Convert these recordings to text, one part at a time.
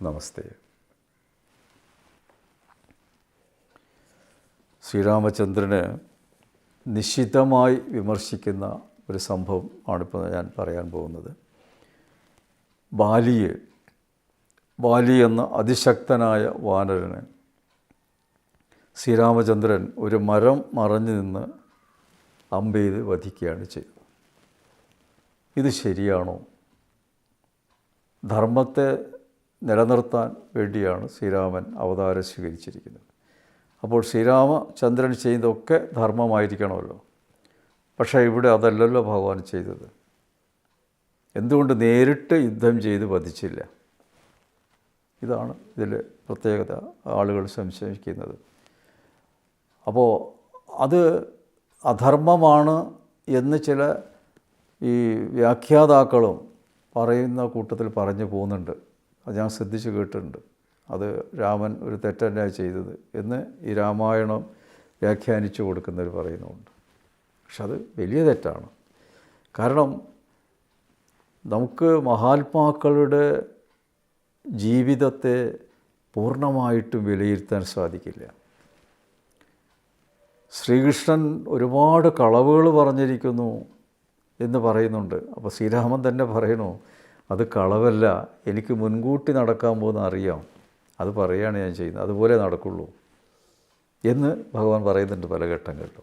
നമസ്തേ ശ്രീരാമചന്ദ്രന് നിശിതമായി വിമർശിക്കുന്ന ഒരു സംഭവം ആണിപ്പോൾ ഞാൻ പറയാൻ പോകുന്നത്. ബാലിയെ ബാലി എന്ന അതിശക്തനായ വാനരന് ശ്രീരാമചന്ദ്രൻ ഒരു മരം മറഞ്ഞു നിന്ന് അമ്പെയ്ത് വധിക്കുകയാണ് ചെയ്തത്. ഇത് ശരിയാണോ? ധർമ്മത്തെ നിലനിർത്താൻ വേണ്ടിയാണ് ശ്രീരാമൻ അവതാരം സ്വീകരിച്ചിരിക്കുന്നത്. അപ്പോൾ ശ്രീരാമചന്ദ്രൻ ചെയ്യുന്നതൊക്കെ ധർമ്മമായിരിക്കണമല്ലോ. പക്ഷേ ഇവിടെ അതല്ലല്ലോ ഭഗവാൻ ചെയ്തത്. എന്തുകൊണ്ട് നേരിട്ട് യുദ്ധം ചെയ്ത് വധിച്ചില്ല? ഇതാണ് ഇതിൽ പ്രത്യേകത ആളുകൾ സംശയിക്കുന്നത്. അപ്പോൾ അത് അധർമ്മമാണ് എന്ന് ചില ഈ വ്യാഖ്യാതാക്കളും പറയുന്ന കൂട്ടത്തിൽ പറഞ്ഞു പോകുന്നുണ്ട്. അത് ഞാൻ ശ്രദ്ധിച്ച് കേട്ടിട്ടുണ്ട്. അത് രാമൻ ഒരു തെറ്റന്നെയാണ് ചെയ്തത് എന്ന് ഈ രാമായണം വ്യാഖ്യാനിച്ചു കൊടുക്കുന്നവർ പറയുന്നുണ്ട്. പക്ഷെ അത് വലിയ തെറ്റാണ്. കാരണം നമുക്ക് മഹാത്മാക്കളുടെ ജീവിതത്തെ പൂർണമായിട്ടും വിലയിരുത്താൻ സാധിക്കില്ല. ശ്രീകൃഷ്ണൻ ഒരുപാട് കളവുകൾ പറഞ്ഞിരിക്കുന്നു എന്ന് പറയുന്നുണ്ട്. അപ്പോൾ ശ്രീരാമൻ തന്നെ പറയണു അത് കളവല്ല എനിക്ക് മുൻകൂട്ടി നടക്കാൻ പോകുന്ന അറിയാം. അത് പറയുകയാണ് ഞാൻ ചെയ്യുന്നത്. അതുപോലെ നടക്കുള്ളൂ എന്ന് ഭഗവാൻ പറയുന്നുണ്ട് പല ഘട്ടങ്ങളിലും.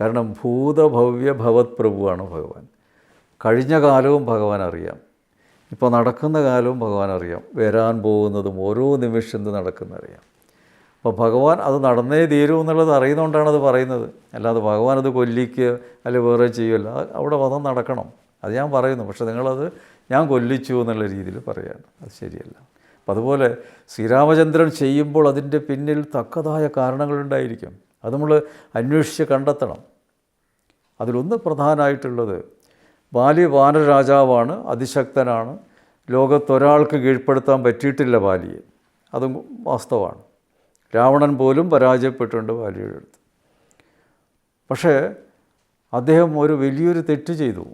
കാരണം ഭൂതഭവ്യ ഭവത് പ്രഭുവാണ് ഭഗവാൻ. കഴിഞ്ഞ കാലവും ഭഗവാൻ അറിയാം. ഇപ്പോൾ നടക്കുന്ന കാലവും ഭഗവാൻ അറിയാം. വരാൻ പോകുന്നതും ഓരോ നിമിഷം നടക്കുന്ന അറിയാം. അപ്പോൾ ഭഗവാൻ അത് നടന്നേ തീരൂ എന്നുള്ളത് അറിയുന്നതുകൊണ്ടാണ് അത് പറയുന്നത്. അല്ലാതെ ഭഗവാൻ അത് കൊല്ലിക്കുക അല്ലെങ്കിൽ വേറെ ചെയ്യുമല്ല അവിടെ വധം നടക്കണം. അത് ഞാൻ പറയുന്നു. പക്ഷേ നിങ്ങളത് ഞാൻ കൊല്ലിച്ചു എന്നുള്ള രീതിയിൽ പറയാണ് അത് ശരിയല്ല. അപ്പം അതുപോലെ ശ്രീരാമചന്ദ്രൻ ചെയ്യുമ്പോൾ അതിന്റെ പിന്നിൽ തക്കതായ കാരണങ്ങളുണ്ടായിരിക്കും. അത് നമ്മൾ അന്വേഷിച്ച് കണ്ടെത്തണം. അതിലൊന്ന് പ്രധാനമായിട്ടുള്ളത് ബാലി വാനരാജാവാണ് അതിശക്തനാണ്. ലോകത്തൊരാൾക്ക് കീഴ്പ്പെടുത്താൻ പറ്റിയിട്ടില്ല ബാലിയെ. അതും വാസ്തവമാണ്. രാവണൻ പോലും പരാജയപ്പെട്ടിട്ടുണ്ട് ബാലിയുടെ അടുത്ത്. പക്ഷേ അദ്ദേഹം ഒരു വലിയൊരു തെറ്റ് ചെയ്തു.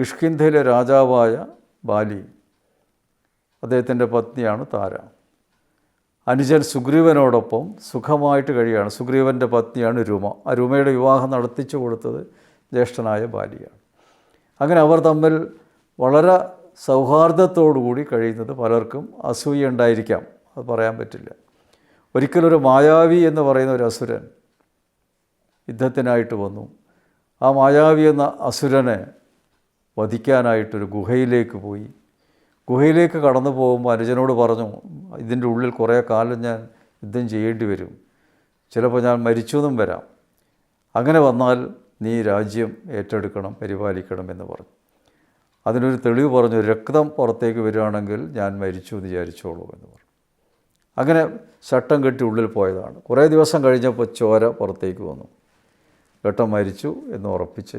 കിഷ്കിന്ധയിലെ രാജാവായ ബാലി അദ്ദേഹത്തിന്റെ പത്നിയാണ് താര. അനുജൻ സുഗ്രീവനോടൊപ്പം സുഖമായിട്ട് കഴിയുകയാണ് സുഗ്രീവന്റെ പത്നിയാണ് രൂമ. ആ രൂമയുടെ വിവാഹം നടത്തിച്ചു കൊടുത്തത് ജ്യേഷ്ഠനായ ബാലിയാണ്. അങ്ങനെ അവർ തമ്മിൽ വളരെ സൗഹാർദ്ദത്തോടുകൂടി കഴിയുന്നത് പലർക്കും അസൂയ ഉണ്ടായിരിക്കാം. അത് പറയാൻ പറ്റില്ല. ഒരിക്കലൊരു മായാവി എന്ന് പറയുന്ന ഒരു അസുരൻ യുദ്ധത്തിനായിട്ട് വന്നു. ആ മായാവി എന്ന അസുരനെ വധിക്കാനായിട്ടൊരു ഗുഹയിലേക്ക് പോയി. ഗുഹയിലേക്ക് കടന്നു പോകുമ്പോൾ അനുജനോട് പറഞ്ഞു ഇതിന്റെ ഉള്ളിൽ കുറേ കാലം ഞാൻ യുദ്ധം ചെയ്യേണ്ടി വരും. ചിലപ്പോൾ ഞാൻ മരിച്ചെന്നും വരാം. അങ്ങനെ വന്നാൽ നീ രാജ്യം ഏറ്റെടുക്കണം പരിപാലിക്കണം എന്ന് പറഞ്ഞു. അതിനൊരു തെളിവ് പറഞ്ഞു രക്തം പുറത്തേക്ക് വരികയാണെങ്കിൽ ഞാൻ മരിച്ചു എന്ന് വിചാരിച്ചോളൂ എന്ന് പറഞ്ഞു. അങ്ങനെ ചട്ടം കെട്ടി ഉള്ളിൽ പോയതാണ്. കുറേ ദിവസം കഴിഞ്ഞപ്പോൾ ചോര പുറത്തേക്ക് വന്നു. ഘട്ടം മരിച്ചു എന്ന് ഉറപ്പിച്ച്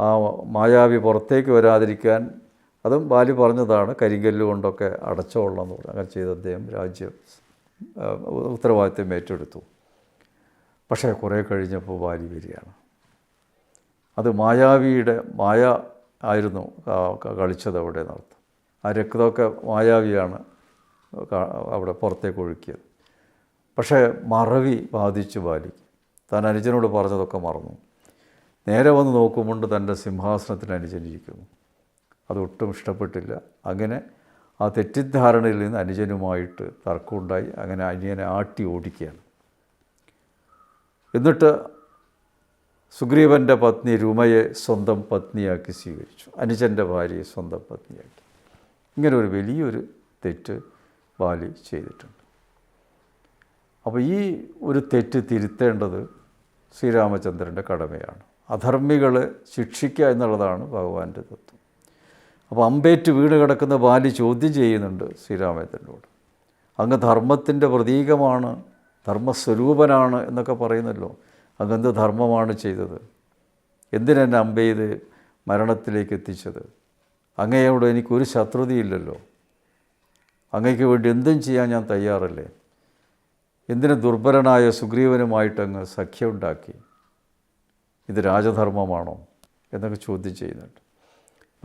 ആ മായാവി പുറത്തേക്ക് വരാതിരിക്കാൻ അതും ബാലി പറഞ്ഞതാണ് കരിങ്കല്ല് കൊണ്ടൊക്കെ അടച്ചോളണം എന്ന് പറഞ്ഞു. അങ്ങനെ ചെയ്ത് അദ്ദേഹം രാജ്യം ഉത്തരവാദിത്വം ഏറ്റെടുത്തു. പക്ഷേ കുറേ കഴിഞ്ഞപ്പോൾ ബാലി വരികയാണ്. അത് മായാവിയുടെ മായ ആയിരുന്നു കളിച്ചത് അവിടെ നടത്തും. ആ രക്തമൊക്കെ മായാവിയാണ് അവിടെ പുറത്തേക്ക് ഒഴുക്കിയത്. പക്ഷേ മറവി ബാധിച്ചു ബാലിക്ക് താൻ അനുജനോട് പറഞ്ഞതൊക്കെ മറന്നു. നേരെ വന്ന് നോക്കുമ്പോൾ തന്റെ സിംഹാസനത്തിന് അനുജനിരിക്കുന്നു അതൊട്ടും ഇഷ്ടപ്പെട്ടില്ല. അങ്ങനെ ആ തെറ്റിദ്ധാരണയിൽ നിന്ന് അനുജനുമായിട്ട് തർക്കമുണ്ടായി. അങ്ങനെ അനിയനെ ആട്ടി ഓടിക്കുകയാണ്. എന്നിട്ട് സുഗ്രീവന്റെ പത്നി രുമയെ സ്വന്തം പത്നിയാക്കി സ്വീകരിച്ചു. അനുജന്റെ ഭാര്യയെ സ്വന്തം പത്നിയാക്കി. ഇങ്ങനെ ഒരു വലിയൊരു തെറ്റ് ബാലി ചെയ്തിട്ടുണ്ട്. അപ്പോൾ ഈ ഒരു തെറ്റ് തിരുത്തേണ്ടത് ശ്രീരാമചന്ദ്രന്റെ കടമയാണ്. അധർമ്മികളെ ശിക്ഷിക്കുക എന്നുള്ളതാണ് ഭഗവാന്റെ തത്വം. അപ്പോൾ അമ്പേറ്റ് വീട് കിടക്കുന്ന ബാലി ചോദ്യം ചെയ്യുന്നുണ്ട് ശ്രീരാമചന്ദ്രനോട് അങ്ങ് ധർമ്മത്തിന്റെ പ്രതീകമാണ് ധർമ്മസ്വരൂപനാണ് എന്നൊക്കെ പറയുന്നല്ലോ. അങ്ങെന്ത് ധർമ്മമാണ് ചെയ്തത്? എന്തിനെന്നെ അമ്പെയ്ത് മരണത്തിലേക്ക് എത്തിച്ചത്? അങ്ങയോട് എനിക്കൊരു ശത്രുതയില്ലല്ലോ. അങ്ങയ്ക്ക് വേണ്ടി എന്തും ചെയ്യാൻ ഞാൻ തയ്യാറല്ലേ? എന്തിനു ദുർബലനായ സുഗ്രീവനുമായിട്ട് അങ്ങ് സഖ്യമുണ്ടാക്കി ഇത് രാജധർമ്മമാണോ? എന്നൊക്കെ ചോദ്യം ചെയ്യുന്നുണ്ട്.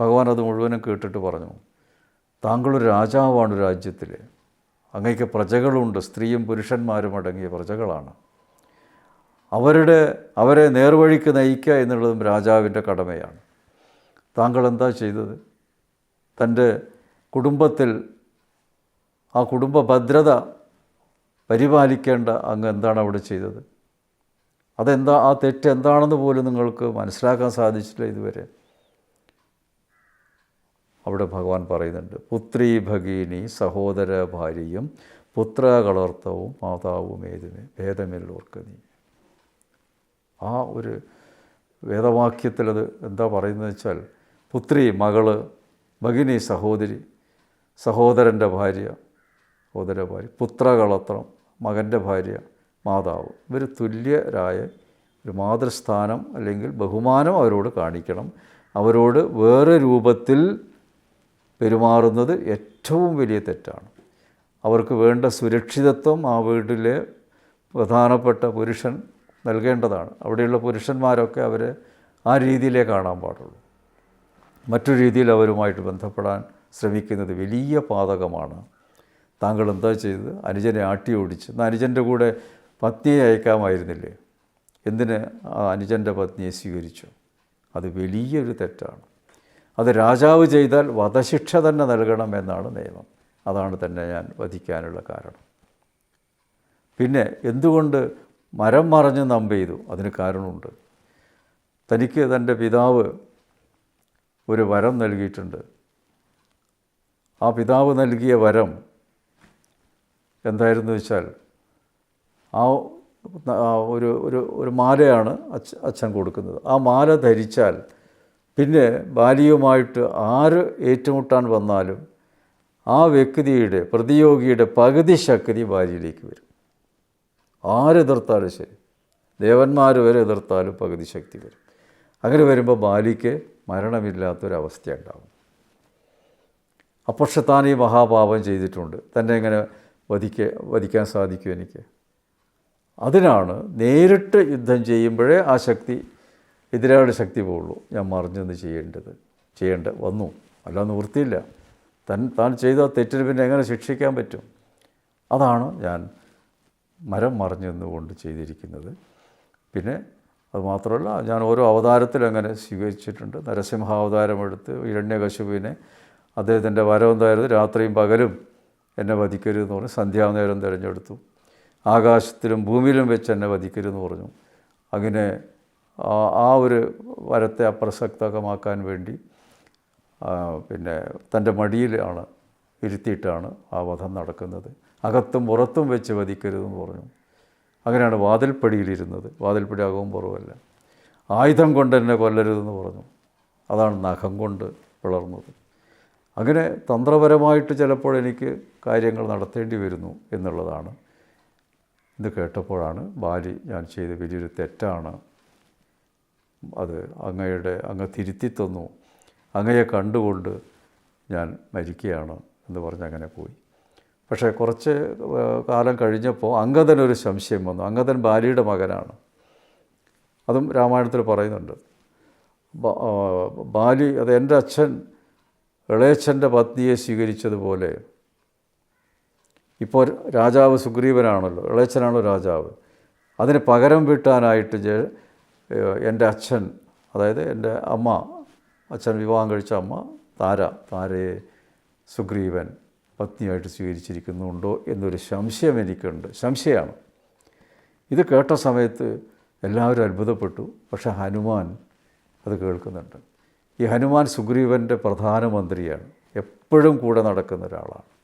ഭഗവാൻ അത് മുഴുവനും കേട്ടിട്ട് പറഞ്ഞു താങ്കളൊരു രാജാവാണ് രാജ്യത്തിൽ അങ്ങേക്ക് പ്രജകളുണ്ട് സ്ത്രീയും പുരുഷന്മാരും അടങ്ങിയ പ്രജകളാണ്. അവരുടെ അവരെ നേർവഴിക്ക് നയിക്കുക എന്നുള്ളതും രാജാവിന്റെ കടമയാണ്. താങ്കൾ എന്താ ചെയ്തത്? തന്റെ കുടുംബത്തിൽ ആ കുടുംബ ഭദ്രത പരിപാലിക്കേണ്ട അങ്ങ് എന്താണ് അവിടെ ചെയ്തത്? അതെന്താ ആ തെറ്റ് എന്താണെന്ന് പോലും നിങ്ങൾക്ക് മനസ്സിലാക്കാൻ സാധിച്ചില്ല ഇതുവരെ. അവിടെ ഭഗവാൻ പറയുന്നുണ്ട് പുത്രി ഭഗിനി സഹോദര ഭാര്യയും പുത്ര കളർത്തവും മാതാവും ഏതുമേ ഭേദമില്ലോർക്ക് നീ. ആ ഒരു വേദവാക്യത്തിലത് എന്താ പറയുന്നത് വെച്ചാൽ പുത്രി മകൾ ഭഗിനി സഹോദരി സഹോദരന്റെ ഭാര്യ സഹോദര ഭാര്യ പുത്രകളത്രം മകന്റെ ഭാര്യ മാതാവ്. ഇവർ തുല്യരായ ഒരു മാതൃസ്ഥാനം അല്ലെങ്കിൽ ബഹുമാനം അവരോട് കാണിക്കണം. അവരോട് വേറെ രൂപത്തിൽ പെരുമാറുന്നത് ഏറ്റവും വലിയ തെറ്റാണ്. അവർക്ക് വേണ്ട സുരക്ഷിതത്വം ആ വീട്ടിലെ പ്രധാനപ്പെട്ട പുരുഷൻ നൽകേണ്ടതാണ്. അവിടെയുള്ള പുരുഷന്മാരൊക്കെ അവരെ ആ രീതിയിലേ കാണാൻ പാടുള്ളൂ. മറ്റു രീതിയിൽ അവരുമായിട്ട് ബന്ധപ്പെടാൻ ശ്രമിക്കുന്നത് വലിയ പാതകമാണ്. താങ്കൾ എന്താ ചെയ്തത്? അനുജനെ ആട്ടി ഓടിച്ച്. എന്നാൽ അനുജന്റെ കൂടെ പത്നിയെ അയക്കാമായിരുന്നില്ലേ? എന്തിന് ആ അനുജന്റെ പത്നിയെ സ്വീകരിച്ചു? അത് വലിയൊരു തെറ്റാണ്. അത് രാജാവ് ചെയ്താൽ വധശിക്ഷ തന്നെ നൽകണം എന്നാണ് നിയമം. അതാണ് തന്നെ ഞാൻ വധിക്കാനുള്ള കാരണം. പിന്നെ എന്തുകൊണ്ട് മരം മറഞ്ഞ് നമ്പ് ചെയ്തു? അതിന് കാരണമുണ്ട്. തനിക്ക് തന്റെ പിതാവ് ഒരു വരം നൽകിയിട്ടുണ്ട്. ആ പിതാവ് നൽകിയ വരം എന്തായിരുന്നു വെച്ചാൽ ആ ഒരു ഒരു ഒരു മാലയാണ് അച്ഛ അച്ഛൻ കൊടുക്കുന്നത്. ആ മാല ധരിച്ചാൽ പിന്നെ ബാലിയുമായിട്ട് ആര് ഏറ്റുമുട്ടാൻ വന്നാലും ആ വ്യക്തിയുടെ പ്രതിയോഗിയുടെ പകുതി ശക്തി ഭാര്യയിലേക്ക് വരും. ആരെതിർത്താലും ശരി. ദേവന്മാർ വരെ എതിർത്താലും പകുതി ശക്തി വരും. അങ്ങനെ വരുമ്പോൾ ബാലിക്ക് മരണമില്ലാത്തൊരവസ്ഥ ഉണ്ടാവും അപ്പോൾ പക്ഷെ താൻ ഈ മഹാപാപം ചെയ്തിട്ടുണ്ട്. തന്നെ എങ്ങനെ വധിക്ക വധിക്കാൻ സാധിക്കും എനിക്ക്? അതിനാണ് നേരിട്ട് യുദ്ധം ചെയ്യുമ്പോഴേ ആ ശക്തി എതിരാളിയുടെ ശക്തി പോകുള്ളൂ ഞാൻ മറിഞ്ഞെന്ന് ചെയ്യേണ്ടത് ചെയ്യേണ്ട വന്നു. അല്ല നിവൃത്തിയില്ല തൻ താൻ ചെയ്ത തെറ്റിന് പിന്നെ എങ്ങനെ ശിക്ഷിക്കാൻ പറ്റും? അതാണ് ഞാൻ മരം മറിഞ്ഞു നിന്നുകൊണ്ട് ചെയ്തിരിക്കുന്നത്. പിന്നെ അതുമാത്രമല്ല ഞാൻ ഓരോ അവതാരത്തിലും അങ്ങനെ സ്വീകരിച്ചിട്ടുണ്ട്. നരസിംഹാവതാരം എടുത്ത് ഇരണ്യകശുവിനെ അദ്ദേഹത്തിന്റെ വരം എന്തായിരുന്നു? രാത്രിയും പകലും എന്നെ വധിക്കരുതെന്ന് പറഞ്ഞു. സന്ധ്യാനേരം തിരഞ്ഞെടുത്തു. ആകാശത്തിലും ഭൂമിയിലും വെച്ച് എന്നെ വധിക്കരുതെന്ന് പറഞ്ഞു. അങ്ങനെ ആ- ഒരു വരത്തെ അപ്രസക്തമാക്കാൻ വേണ്ടി പിന്നെ തന്റെ മടിയിലാണ് ഇരുത്തിയിട്ടാണ് ആ വധം നടക്കുന്നത്. അകത്തും പുറത്തും വെച്ച് വധിക്കരുതെന്ന് പറഞ്ഞു. അങ്ങനെയാണ് വാതിൽപ്പടിയിലിരുന്നത്. വാതിൽപ്പടി അകവും പുറവുമല്ല. ആയുധം കൊണ്ട് എന്നെ കൊല്ലരുതെന്ന് പറഞ്ഞു. അതാണ് നഖം കൊണ്ട് പിളർന്നത്. അങ്ങനെ തന്ത്രപരമായിട്ട് ചിലപ്പോൾ എനിക്ക് കാര്യങ്ങൾ നടത്തേണ്ടി വരുന്നു എന്നുള്ളതാണ്. ഇത് കേട്ടപ്പോഴാണ് ബാലി ഞാൻ ചെയ്ത വലിയൊരു തെറ്റാണ് അത് അങ്ങയുടെ അങ്ങ് തിരുത്തി തന്നു. അങ്ങയെ കണ്ടുകൊണ്ട് ഞാൻ മരിക്കുകയാണ് എന്ന് പറഞ്ഞ് അങ്ങനെ പോയി. പക്ഷേ കുറച്ച് കാലം കഴിഞ്ഞപ്പോൾ അങ്കദനൊരു സംശയം വന്നു. അങ്കദൻ ബാലിയുടെ മകനാണ്. അതും രാമായണത്തിൽ പറയുന്നുണ്ട്. ബാലി അത് എന്റെ അച്ഛൻ ഇളയച്ഛന്റെ പത്നിയെ സ്വീകരിച്ചതുപോലെ. ഇപ്പോൾ രാജാവ് സുഗ്രീവനാണല്ലോ ഇളയച്ഛനാണല്ലോ രാജാവ്? അതിന് പകരം വീട്ടാനായിട്ട് എന്റെ അച്ഛൻ അതായത് എന്റെ അമ്മ അച്ഛൻ വിവാഹം കഴിച്ച അമ്മ താര താരയെ സുഗ്രീവൻ പത്നിയായിട്ട് സ്വീകരിച്ചിരിക്കുന്നുണ്ടോ എന്നൊരു സംശയം എനിക്കുണ്ട്. സംശയമാണ്. ഇത് കേട്ട സമയത്ത് എല്ലാവരും അത്ഭുതപ്പെട്ടു. പക്ഷെ ഹനുമാൻ അത് കേൾക്കുന്നുണ്ട്. ഈ ഹനുമാൻ സുഗ്രീവന്റെ പ്രധാനമന്ത്രിയാണ്. എപ്പോഴും കൂടെ നടക്കുന്ന ഒരാളാണ്.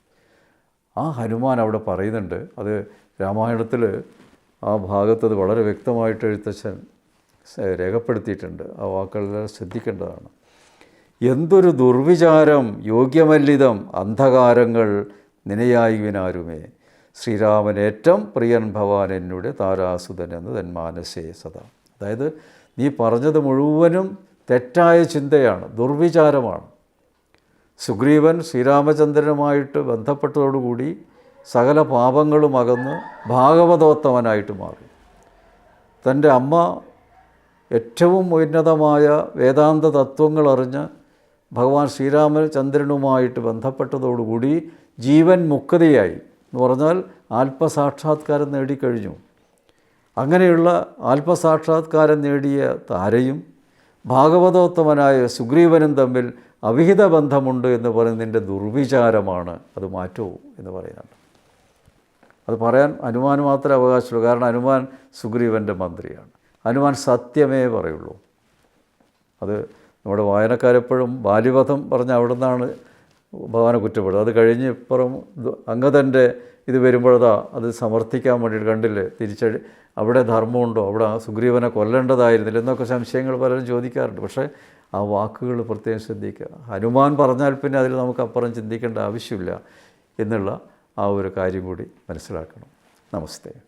ആ ഹനുമാൻ അവിടെ പറയുന്നുണ്ട് അത് രാമായണത്തിൽ ആ ഭാഗത്ത് അത് വളരെ വ്യക്തമായിട്ട് എഴുത്തച്ഛൻ രേഖപ്പെടുത്തിയിട്ടുണ്ട്. ആ വാക്കുകളെല്ലാം ശ്രദ്ധിക്കേണ്ടതാണ്. എന്തൊരു ദുർവിചാരം യോഗ്യമല്ലിതം അന്ധകാരങ്ങൾ നിനയായുവിനാരുമേ. ശ്രീരാമൻ ഏറ്റവും പ്രിയൻ ഭവാൻ എന്നുടെ താരാസുതൻ എന്ന് തന്മാനസേ സദാ. അതായത് നീ പറഞ്ഞത് മുഴുവനും തെറ്റായ ചിന്തയാണ് ദുർവിചാരമാണ്. സുഗ്രീവൻ ശ്രീരാമചന്ദ്രനുമായിട്ട് ബന്ധപ്പെട്ടതോടുകൂടി സകല പാപങ്ങളും അകന്ന് ഭാഗവതോത്തമനായിട്ട് മാറി. തന്റെ അമ്മ ഏറ്റവും ഉന്നതമായ വേദാന്ത തത്വങ്ങൾ അറിഞ്ഞ് ഭഗവാൻ ശ്രീരാമചന്ദ്രനുമായിട്ട് ബന്ധപ്പെട്ടതോടുകൂടി ജീവൻ മുക്തയായി എന്ന് പറഞ്ഞാൽ ആത്മസാക്ഷാത്കാരം നേടിക്കഴിഞ്ഞു. അങ്ങനെയുള്ള ആത്മസാക്ഷാത്കാരം നേടിയ താരയും ഭാഗവതോത്തമനായ സുഗ്രീവനും തമ്മിൽ അവിഹിത ബന്ധമുണ്ട് എന്ന് പറയുന്നതിന്റെ ദുർവിചാരമാണ് അത് മാറ്റൂ എന്ന് പറയുന്നുണ്ട്. അത് പറയാൻ അനുമാൻ മാത്രമേ അവകാശമുള്ളൂ. കാരണം അനുമാൻ സുഗ്രീവന്റെ മന്ത്രിയാണ്. ഹനുമാൻ സത്യമേ പറയുള്ളൂ. അത് നമ്മുടെ വായനക്കാരെപ്പോഴും ബാല്യവധം പറഞ്ഞ അവിടെ നിന്നാണ് ഭഗവാനെ കുറ്റപ്പെടുന്നത് അത് കഴിഞ്ഞ് ഇപ്പുറം അംഗതന്റെ ഇത് വരുമ്പോഴതാ അത് സമർത്ഥിക്കാൻ വേണ്ടിയിട്ട് കണ്ടില്ലേ? തിരിച്ചടി അവിടെ ധർമ്മമുണ്ടോ? അവിടെ സുഗ്രീവനെ കൊല്ലേണ്ടതായിരുന്നില്ല എന്നൊക്കെ സംശയങ്ങൾ പലരും ചോദിക്കാറുണ്ട്. പക്ഷേ ആ വാക്കുകൾ പ്രത്യേകം ശ്രദ്ധിക്കുക. ഹനുമാൻ പറഞ്ഞാൽ പിന്നെ അതിൽ നമുക്ക് അപ്പുറം ചിന്തിക്കേണ്ട ആവശ്യമില്ല എന്നുള്ള ആ ഒരു കാര്യം കൂടി മനസ്സിലാക്കണം. നമസ്തേ.